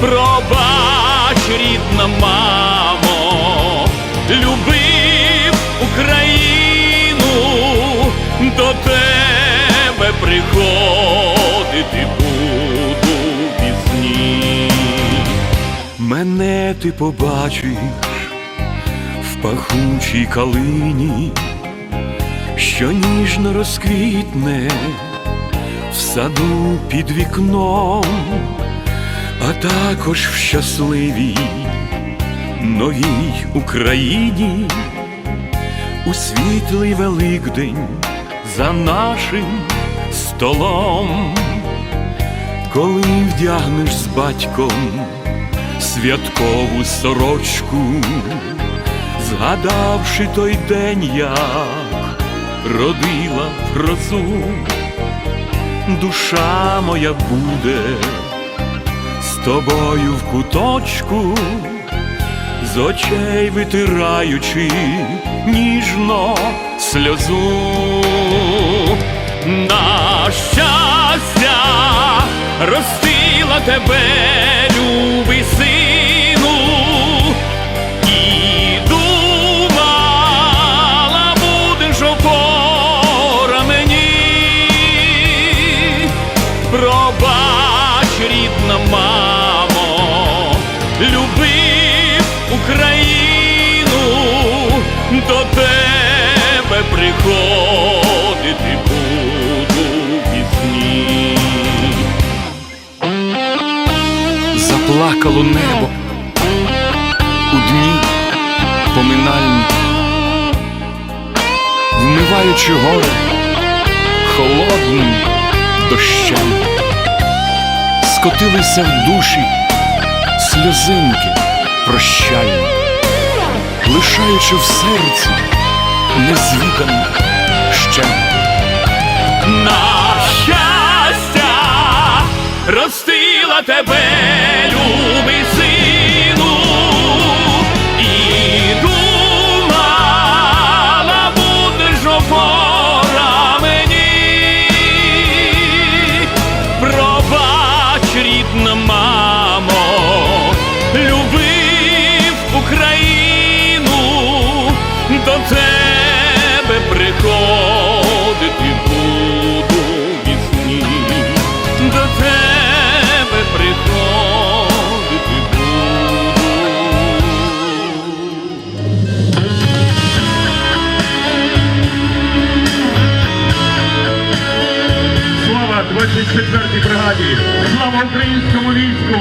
Пробач, рідна мамо, любив Україну, до тебе приходити буду пізні. Мене ти побачиш в пахучій калині, що ніжно розквітне в саду під вікном а також в щасливій новій Україні, у світлий Великдень за нашим столом, коли вдягнеш з батьком святкову сорочку, згадавши той день, як родила прозу, душа моя буде з тобою в куточку, з очей витираючи ніжно сльозу. На щастя ростила тебе, любий любив Україну, до тебе приходити буду пізні. Заплакало небо у дні поминальні, вмиваючи горе холодним дощем, скотилися в душі сльозинки прощальні, лишаючи в серці незвіданий ще. На щастя ростила тебе, любий 34-й бригаді. Слава українському війську!